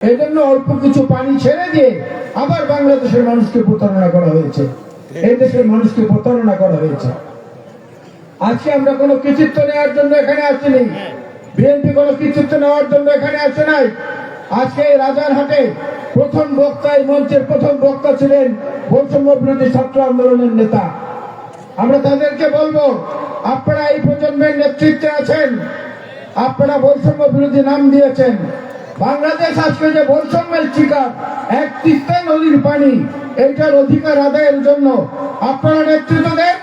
এই জন্য অল্প কিছু পানি ছেড়ে দিয়ে আবার বাংলাদেশের মানুষকে প্রতারণা করা হয়েছে। এই দেশের মানুষকে প্রতারণা করা হয়েছে। আজকে আমরা কোনো কৃতিত্ব নেওয়ার জন্য এখানে আসিনি। বিএনপি কোনো কৃতিত্ব নেওয়ার জন্য এখানে আসে নাই। আজকে এই রাজারহাটে প্রথম বক্তা, এই মঞ্চের প্রথম বক্তা ছিলেন বৈষম্য বিরোধী ছাত্র আন্দোলনের নেতা। আমরা তাদেরকে বলব, আপনারা এই প্রজন্মের নেতৃত্বে আছেন, আপনারা বৈষম্য বিরোধী নাম দিয়েছেন। বাংলাদেশ আজকে যে বৈষম্যের শিকার, এক তিস্তায় নদীর পানি এইটার অধিকার আদায়ের জন্য আপনারা নেতৃত্ব দেন,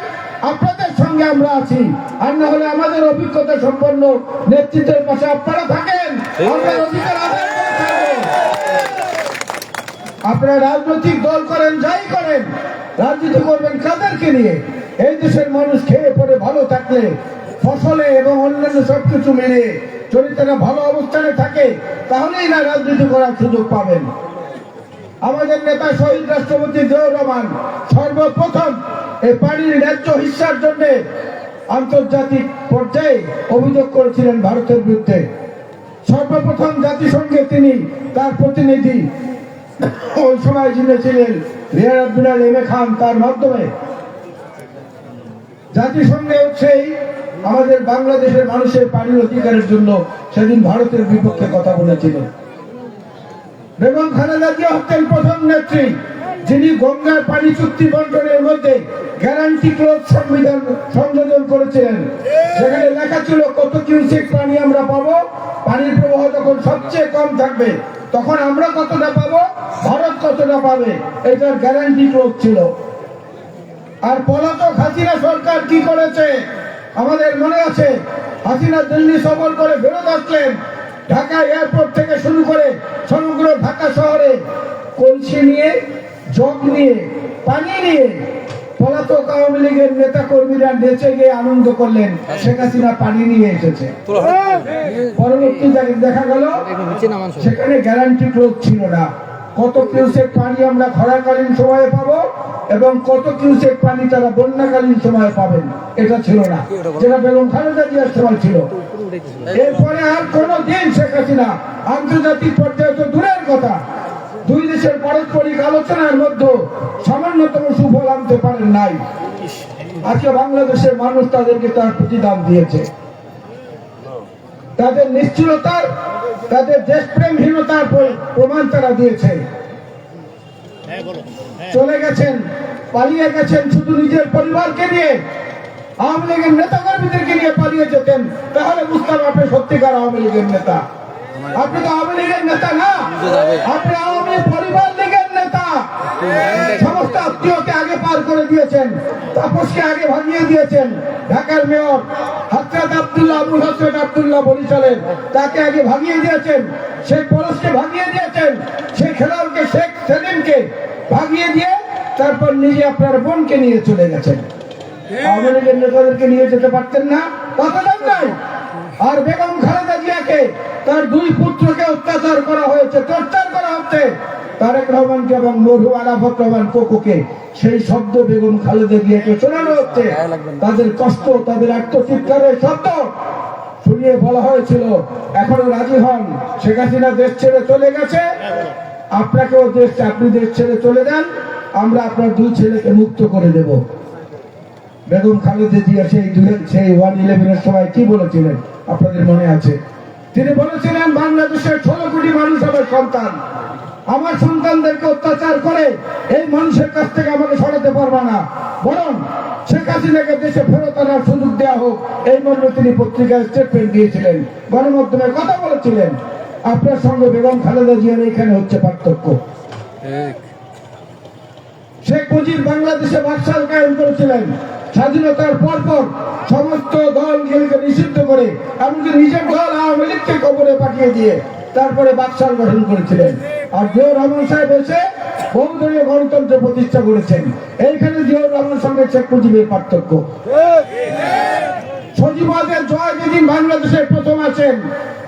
আপনাদের সঙ্গে আমরা আছি। আর না হলে আমাদের অভিজ্ঞতা সম্পন্ন নেতৃত্বের পাশে আপনারা থাকেন, আমরা অধিকার আপনারা রাজনৈতিক দল করেন, যাই করেন, রাজনীতি করবেন কাদেরকে নিয়ে? এই দেশের মানুষ খেয়ে পরে ভালো থাকলে, ফসলে এবং অন্যান্য সবকিছু মেনে যদি তারা ভালো অবস্থানে থাকে, তাহলেই না রাজনীতি করার সুযোগ পাবেন। আমাদের নেতা শহীদ রাষ্ট্রপতি জিয়াউর রহমান সর্বপ্রথম এই পানির ন্যায্য হিস্সার জন্য আন্তর্জাতিক পর্যায়ে অভিযোগ করেছিলেন ভারতের বিরুদ্ধে। সর্বপ্রথম জাতিসংঘে তিনি তার প্রতিনিধি। ওই সময় যিনি ছিলেন রিয়ার আব্দুল্লাহ এম এ খান, তার মাধ্যমে। জাতিসংঘে সেই আমাদের বাংলাদেশের মানুষের পানির অধিকারের জন্য সেদিন ভারতের বিপক্ষে কথা বলেছিলেন বেগম খালেদা জিয়া হচ্ছেন প্রথম নেত্রী, যিনি গঙ্গার পানি চুক্তি বন্টনের মধ্যে গ্যারান্টি ক্লোজ সংবিধান সংযোজন করেছিলেন। সেখানে লেখা ছিল, কত কিউসেক পানি আমরা পাবো, পানির প্রবাহ যখন সবচেয়ে কম থাকবে, তখন আমরা কতটা পাবো, ভারত কতটা পাবে? এটার গ্যারান্টি ক্লোজ ছিল। আর পলাতক হাসিনা সরকার কি করেছে? আমাদের মনে আছে হাসিনা দিল্লি সফর করে ফেরত আসলেন ঢাকা এয়ারপোর্ট থেকে শুরু করে সমগ্র ঢাকা শহরে কলসি নিয়ে জগ নিয়ে পানি নিয়ে পলাতক আওয়ামী লীগের নেতা কর্মীরা নেচে গিয়ে আনন্দ করলেন শেখ হাসিনা পানি নিয়ে এসেছে। পরবর্তী তারিখ দেখা গেল সেখানে গ্যারান্টি ক্লোজ ছিল না। কত কিউসেক পানি আমরা খরাকালীন সময়ে পাবো এবং কত কিউসেক পানি তারা বন্যাকালীন সময়ে পাবেন? এটা ছিল না। যেটা বেগম খালেদা জিয়ার সময় ছিল। এরপরে আর কোন দিন শেখ হাসিনা আন্তর্জাতিক পর্যায়ে তো দূরের কথা। দুই দেশের পারস্পরিক আলোচনার মধ্যে সামান্যতম সুফল আনতে পারেন নাই। আজকে বাংলাদেশের মানুষ তাদেরকে তার প্রতিদান দিয়েছে। তাদের নিশ্চলতার, তাদের দেশপ্রেমহীনতার প্রমাণ তারা দিয়েছে। চলে গেছেন, পালিয়ে গেছেন শুধু নিজের পরিবারকে নিয়ে। আওয়ামী লীগের নেতা কর্মীদেরকে নিয়ে পালিয়ে যেতেন। তাহলে বুঝতাম আপনি সত্যিকার আওয়ামী লীগের নেতা। আপনি তো আওয়ামী লীগের নেতা না। আপনি আওয়ামী পরিবার লীগের সমস্ত আত্মীয়কে আগে পার করে দিয়েছেন তাপসকে আগে ভাগিয়ে দিয়েছেন। ঢাকার মেয়র হাসরাত আব্দুল্লাহ আবুল হাসরাত আব্দুল্লাহ বরিশালের তাকে আগে ভাগিয়ে দিয়েছেন শেখ পরশকে ভাগিয়ে দিয়েছেন শেখ হেলালকে শেখ সেলিমকে ভাগিয়ে দিয়ে তারপর নিজে আপনার বোনকে নিয়ে চলে গেছেন। আওয়ামী লীগের নেতাদেরকে নিয়ে যেতে পারতেন না। কথা নাই? আর বেগম খালেদা জিয়াকে তার দুই পুত্রকে অত্যাচার করা হয়েছে টর্চার করা হচ্ছে। তারেক রহমানকে এবং মরহু আরাফত রহমান কোকুকে সেই শব্দ বেগম খালেদা জিয়াকে শোনানো হচ্ছে। তাদের কষ্ট তাদের আত্মচিৎকারের শব্দ শুনিয়ে বলা হয়েছিল। এখনও রাজি হন। শেখ হাসিনা দেশ ছেড়ে চলে গেছে। আপনাকেও দেশ আপনি দেশ ছেড়ে চলে যান। আমরা আপনার দুই ছেলেকে মুক্ত করে দেব। বেগম খালেদা জিয়া সেই দুই- সেই ওয়ান ইলেভেনের সময় কি বলেছিলেন? আপনাদের মনে আছে? তিনি বলেছিলেন বাংলাদেশের ষোলো কোটি মানুষ আমার সন্তান। আমার সন্তানদেরকে অত্যাচার করে এই মানুষের কাছ থেকে আমাকে সরাতে পারবা না। বরং শেখ হাসিনাকে দেশে ফেরত আনার সুযোগ দেওয়া হোক এই মর্মে তিনি পত্রিকায় স্টেটমেন্ট দিয়েছিলেন গণমাধ্যমে কথা বলেছিলেন। আপনার সঙ্গে বেগম খালেদা জিয়ার এখানে হচ্ছে পার্থক্য। শেখ মুজিব বাংলাদেশে বাকশাল কায়েম করেছিলেন। স্বাধীনতার পর পর সমস্ত দলগুলিকে নিষিদ্ধ করে এমনকি নিজের দল আওয়ামী লীগকে কবরে পাঠিয়ে দিয়ে তারপরে বাকশাল গঠন করেছিলেন। আর জিয়াউর রহমান সাহেব এসে বহুদলীয় গণতন্ত্র প্রতিষ্ঠা করেছেন। এইখানে জিয়াউর রহমান সঙ্গে শেখ মুজিবের পার্থক্য। সজীবাদের জয় যেদিন বাংলাদেশের প্রথম আছেন,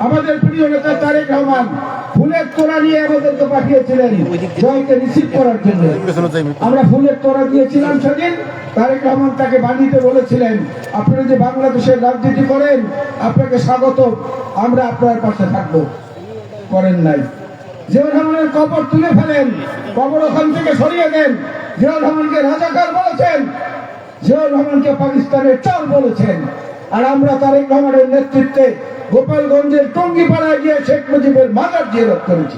আমাদের প্রিয় নেতা তারেক রহমান ফুলের তোড়া নিয়ে আমাদেরকে পাঠিয়েছিলেন জয়কে রিসিভ করার জন্য। আমরা ফুলের তোড়া দিয়েছিলাম সেদিন, তারেক রহমান তাকে বাণীতে বলেছিলেন আপনি যদি বাংলাদেশের রাজনীতি করেন, আপনাকে স্বাগত আমরা আপনার পাশে থাকব। করেন নাই। জিয়াউর রহমানের কবর তুলে ফেলেন, কবর ওখান থেকে সরিয়ে দেন। জিয়াউর রহমানকে রাজাকার বলেছেন, জিয়াউর রহমানকে পাকিস্তানের চর বলেছেন। আর আমরা তারেক রহমানের নেতৃত্বে গোপালগঞ্জের টঙ্গিপাড়ায় গিয়ে শেখ মুজিবের মাজার জিয়ারত করেছি।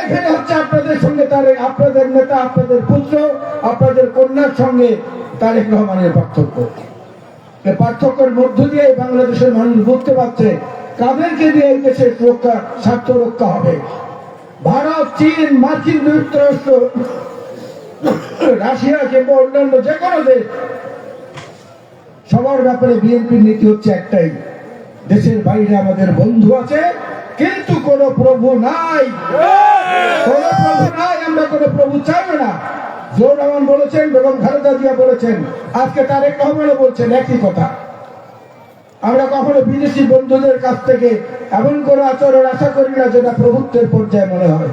এখানে হচ্ছে আপনাদের সঙ্গে তারেক, আপনাদের নেতা, আপনাদের পুত্র, আপনাদের কন্যার সঙ্গে তারেক রহমানের পার্থক্য। পার্থক্যের মধ্য দিয়ে বাংলাদেশের মানুষ বুঝতে পারছে কাদেরকে দিয়ে দেশের রক্ষা স্বার্থ রক্ষা হবে। ভারত, চীন, মার্কিন যুক্তরাষ্ট্র, রাশিয়া কিংবা অন্যান্য যে কোনো দেশ, সবার ব্যাপারে বিএনপির নীতি হচ্ছে একটাই। দেশের বাইরে আমাদের বন্ধু আছে, কিন্তু কোনো প্রভু নাই। কোন প্রভু নাই, আমরা কোন প্রভু চাইবে না। জোর রহমান বলেছেন, বেগম খালেদা জিয়া বলেছেন, আজকে তারেক রহমানও বলছেন একই কথা। আমরা কখনো বিদেশি বন্ধুদের কাছ থেকে এমন কোনো আচরণ আশা করি না যেটা প্রভুত্বের পর্যায়ে মনে হয়।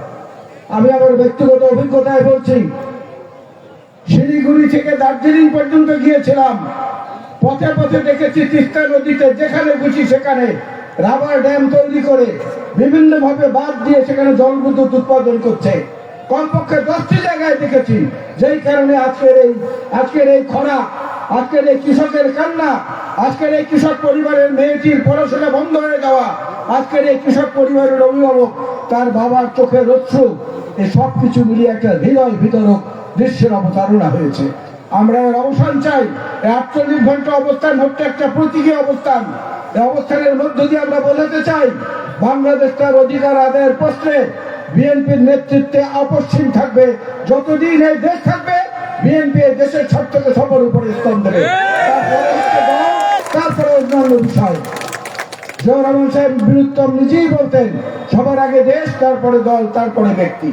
আমি আমার ব্যক্তিগত অভিজ্ঞতায় বলছি, শিলিগুড়ি থেকে দার্জিলিং পর্যন্ত গিয়েছিলাম। পথে পথে দেখেছি তিস্তা নদীতে যেখানে খুশি সেখানে রাবার ড্যাম তৈরি করে বিভিন্ন ভাবে বাদ দিয়ে সেখানে জল বিদ্যুৎ উৎপাদন করছে। কমপক্ষে দশটি জায়গায় দেখেছি, যেই কারণে আজকের এই আজকের এই খরা আজকের এই কৃষকের কান্না, আজকের এই কৃষক পরিবারের মেয়েটির পড়াশোনা বন্ধ হয়ে যাওয়া, আজকের এই কৃষক পরিবারের অভিভাবক, তার বাবার চোখের রচ্ছু এই সব কিছু মিলিয়ে একটা হৃদয় বিতরক দৃশ্যের অবতারণা হয়েছে। আমরা এর অবসান চাই আটচল্লিশ ঘণ্টা অবস্থান হচ্ছে একটা প্রতীকী অবস্থান। এই অবস্থানের মধ্য দিয়ে আমরা বোঝাতে চাই, বাংলাদেশ তার অধিকার আদায়ের প্রশ্নে বিএনপির নেতৃত্বে আপসীন থাকবে, যতদিন এই দেশ থাকবে বিএনপি দেশের স্বার্থকে সবার উপরে স্থান দেবে। তারপরে অন্যান্য বিষয় জিয়াউর রহমান সাহেব। বীরুত্তম নিজেই বলতেন সবার আগে দেশ তারপরে দল তারপরে ব্যক্তি।